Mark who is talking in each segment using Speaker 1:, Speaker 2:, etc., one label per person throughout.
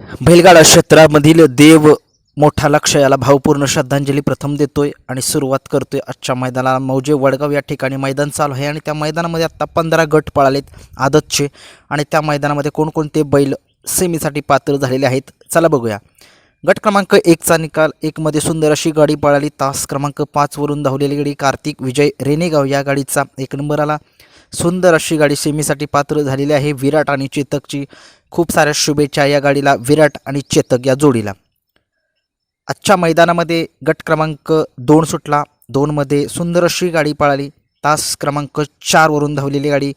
Speaker 1: बैलगाडा क्षेत्रामधील देव मोठा लक्ष याला भावपूर्ण श्रद्धांजली प्रथम देतोय आणि सुरुवात करतोय आजच्या मैदानाला. मौजे वडगाव या ठिकाणी मैदान चालू आहे आणि त्या मैदानामध्ये आत्ता पंधरा गट पळालेत आदतचे. आणि त्या मैदानामध्ये कोणकोणते बैल सेमीसाठी पात्र झालेले आहेत चला बघूया. गट क्रमांक एकचा निकाल. एकमध्ये सुंदर अशी गाडी पळाली. तास क्रमांक पाचवरून धावलेली गाडी कार्तिक विजय रेणेगाव या गाडीचा एक नंबर आला. सुंदर अशी गाडी सेमीसाठी पात्र झालेली आहे. विराट आणि चेतकची खूप साऱ्या शुभेच्छा या गाडीला विराट आणि चेतक या जोडीला. आजच्या मैदानामध्ये गट क्रमांक दोन सुटला. दोनमध्ये सुंदर अशी गाडी पळाली. तास क्रमांक चारवरून धावलेली गाडी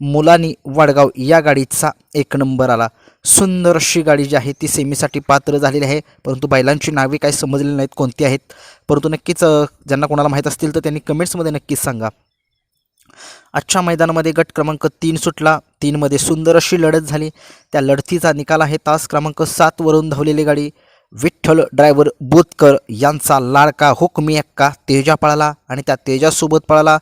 Speaker 1: मुलानी वडगाव या गाडीचा एक नंबर आला. सुंदर अशी गाडी जी आहे ती सेमीसाठी पात्र झालेली आहे. परंतु बैलांची नावे काही समजलेली नाहीत कोणती आहेत? परंतु नक्कीच ज्यांना कोणाला माहीत असतील तर त्यांनी कमेंट्समध्ये नक्कीच सांगा. आजच्या मैदानामध्ये गट क्रमांक तीन सुटला. तीनमध्ये सुंदर अशी लढत झाली. त्या लढतीचा निकाल आहे तास क्रमांक सातवरून धावलेली गाडी. विठ्ठल ड्रायव्हर बोतकर यांचा लाडका हुकमी एक्का तेजा पळाला आणि त्या तेजासोबत पळाला.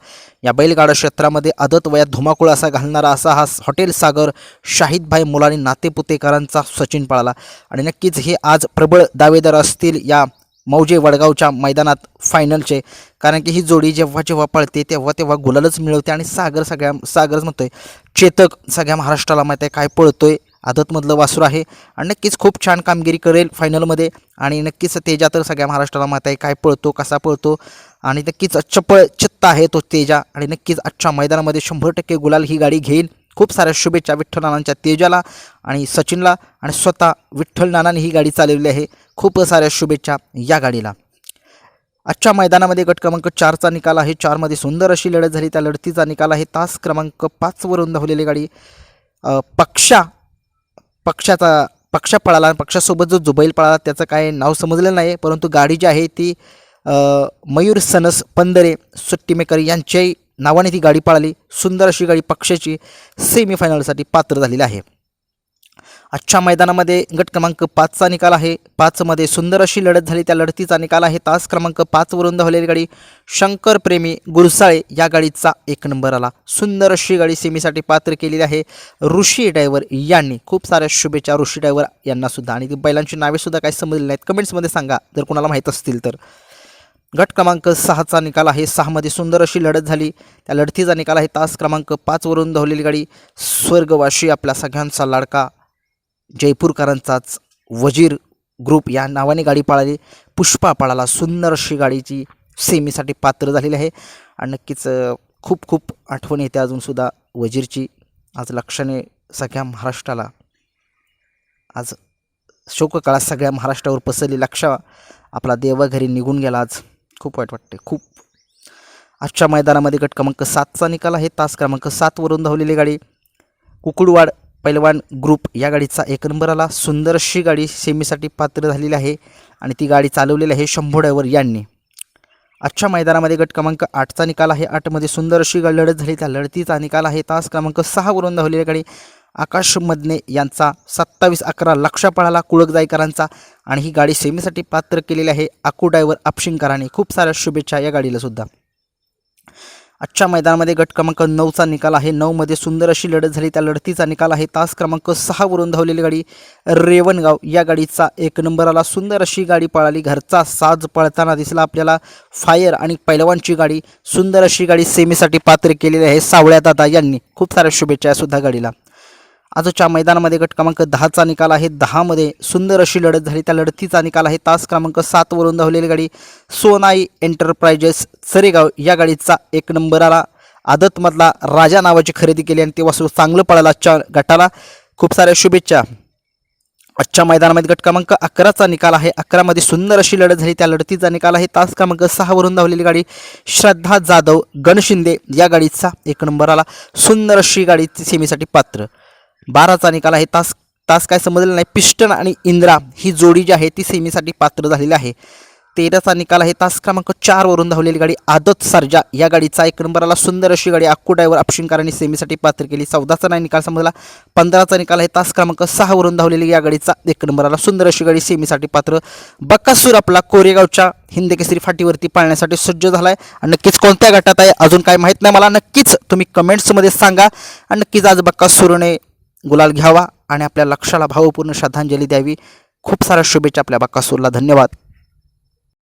Speaker 1: या बैलगाडा क्षेत्रामध्ये आदत वयात धुमाकूळ असा घालणारा असा हा हॉटेल सागर शाहिदभाई मुलानी नातेपुतेकरांचा सचिन पळाला. आणि नक्कीच हे आज प्रबळ दावेदार असतील या मौजे वडगावच्या मैदानात फायनलचे कारण की ही जोडी जेव्हा जेव्हा पळते तेव्हा तेव्हा गुलालच मिळवते आणि सागर सगळ्या सागरच म्हणतोय. चेतक सगळ्या महाराष्ट्राला माहीत आहे काय पळतोय आदतमधलं वासूर आहे. आणि नक्कीच खूप छान कामगिरी करेल फायनलमध्ये आणि नक्कीच तेजा तर सगळ्या महाराष्ट्राला माहीत आहे काय पळतो कसा पळतो. आणि नक्कीच चपळ चित्त आहे तो तेजा. आणि नक्कीच आजच्या मैदानामध्ये शंभर टक्के गुलाल ही गाडी घेईल. खूप साऱ्या शुभेच्छा विठ्ठल नानांच्या तेजाला आणि सचिनला आणि स्वतः विठ्ठल नानांनी ही गाडी चालवली आहे. खूप साऱ्या शुभेच्छा या गाडीला. आजच्या मैदानामध्ये गट क्रमांक चारचा निकाल आहे. चारमध्ये सुंदर अशी लढत झाली. त्या लढतीचा निकाल आहे. तास क्रमांक पाचवरून धावलेली गाडी. पक्षा पक्षाचा पक्षा पळाला आणि पक्षासोबत जो जुबैल पळाला त्याचं काय नाव समजलं नाही. परंतु गाडी जी आहे ती मयूर सनस पंधरे सुट्टीमेकर यांच्याही नावाने ती गाडी पळाली. सुंदर अशी गाडी पक्षाची सेमीफायनलसाठी पात्र झालेली आहे. आजच्या मैदानामध्ये गट क्रमांक पाचचा निकाल आहे. पाचमध्ये सुंदर अशी लढत झाली. त्या लढतीचा निकाल आहे. तास क्रमांक पाचवरून धावलेली गाडी शंकर प्रेमी गुरसाळे या गाडीचा एक नंबर आला. सुंदर अशी गाडी सेमीसाठी पात्र केलेली आहे. ऋषी ड्रायव्हर यांनी. खूप साऱ्या शुभेच्छा ऋषी ड्रायव्हर यांनासुद्धा आणि ती बैलांची नावेसुद्धा काही समजली नाहीत. कमेंट्समध्ये सांगा. जर कोणाला माहीत असतील तर. गट क्रमांक सहाचा निकाल आहे. सहामध्ये सुंदर अशी लढत झाली. त्या लढतीचा निकाल आहे. तास क्रमांक पाचवरून धावलेली गाडी स्वर्गवाशी आपल्या सगळ्यांचा लाडका जयपूरकरांचाच वजीर ग्रुप या नावाने गाडी पाळाली. पुष्पा पाळाला सुंदर अशी गाडीची सेमीसाठी पात्र झालेली आहे. आणि नक्कीच खूप खूप आठवण येते अजूनसुद्धा वजीरची. आज लक्षाने सगळ्या महाराष्ट्राला. आज शोककळा सगळ्या महाराष्ट्रावर पसरली. लक्ष आपला देवघरी निघून गेला आज. खूप वाईट वाटते खूप. आजच्या मैदानामध्ये गट क्रमांक सातचा निकाल आहे. तास क्रमांक सातवरून धावलेली गाडी कुकुडवाड पैलवान ग्रुप या गाडीचा एक नंबर आला. सुंदरशी गाडी सेमीसाठी पात्र झालेली आहे आणि ती गाडी चालवलेली आहे शंभू ड्रायव्हर यांनी. आजच्या मैदानामध्ये गट क्रमांक आठचा निकाल आहे. आठमध्ये सुंदर अशी लढत झाली. त्या लढतीचा निकाल आहे. तास क्रमांक सहावरून धावलेली गाडी आकाश मदने यांचा सत्तावीस अकरा लक्ष पळाला कुळकजाईकरांचा आणि ही गाडी सेमीसाठी पात्र केलेली आहे. आकू ड्रायव्हर अपशिंकरांनी खूप साऱ्या शुभेच्छा या गाडीला सुद्धा. आजच्या मैदानामध्ये गट क्रमांक नऊचा निकाल आहे. नऊमध्ये सुंदर अशी लढत झाली. त्या लढतीचा निकाल आहे. तास क्रमांक सहावरून धावलेली गाडी रेवणगाव. या गाडीचा एक नंबर आला सुंदर अशी गाडी पळाली. घरचा साज पळताना दिसला आपल्याला. फायर आणि पैलवानची गाडी सुंदर अशी गाडी सेमीसाठी पात्र केलेली आहे. सावळ्या दादा यांनी खूप साऱ्या शुभेच्छा सुद्धा गाडीला. आजच्या मैदानामध्ये गट क्रमांक दहाचा निकाल आहे. दहामध्ये सुंदर अशी लढत झाली. त्या लढतीचा निकाल आहे तास क्रमांक सातवरून धावलेली गाडी सोनाई एंटरप्राइजेस सरेगाव. या गाडीचा एक नंबर आला. आदतमधला राजा नावाची खरेदी केली आणि ते वासरू चांगलं पळालं आजच्या गटाला. खूप साऱ्या शुभेच्छा. आजच्या मैदानामध्ये गट क्रमांक अकराचा निकाल आहे. अकरामध्ये सुंदर अशी लढत झाली. त्या लढतीचा निकाल आहे तास क्रमांक सहावरून धावलेली गाडी श्रद्धा जाधव गणशिंदे. या गाडीचा एक नंबर आला. सुंदर अशी गाडीची सेमीसाठी पात्र. बाराचा निकाल आहे. तास तास काय समजलं नाही. पिस्टन आणि इंद्रा ही जोडी जी आहे ती सेमीसाठी पात्र झालेली आहे. तेराचा निकाल आहे. तास क्रमांक चारवरून धावलेली गाडी आदत सर्जा. या गाडीचा एक नंबरला सुंदर अशी गाडी अक्कू ड्रायव्हर अपशिंकारांनी सेमीसाठी पात्र केली. चौदाचा नाही निकाल समजला. पंधराचा निकाल आहे. तास क्रमांक सहावरून धावलेली या गाडीचा एक नंबरला सुंदर अशी गाडी सेमीसाठी पात्र. बक्कासूर आपला कोरेगावच्या हिंदकेसरी फाटीवरती पाळण्यासाठी सज्ज झाला आहे आणि नक्कीच कोणत्या गटात आहे? अजून काय माहीत नाही मला. नक्कीच तुम्ही कमेंट्समध्ये सांगा. आणि नक्कीच आज बक्कासूरने गुलाल घ्यावा आणि आपल्या लक्षाला भावपूर्ण श्रद्धांजली द्यावी. खूप साऱ्या शुभेच्छा आपल्या बाकासूरला. धन्यवाद.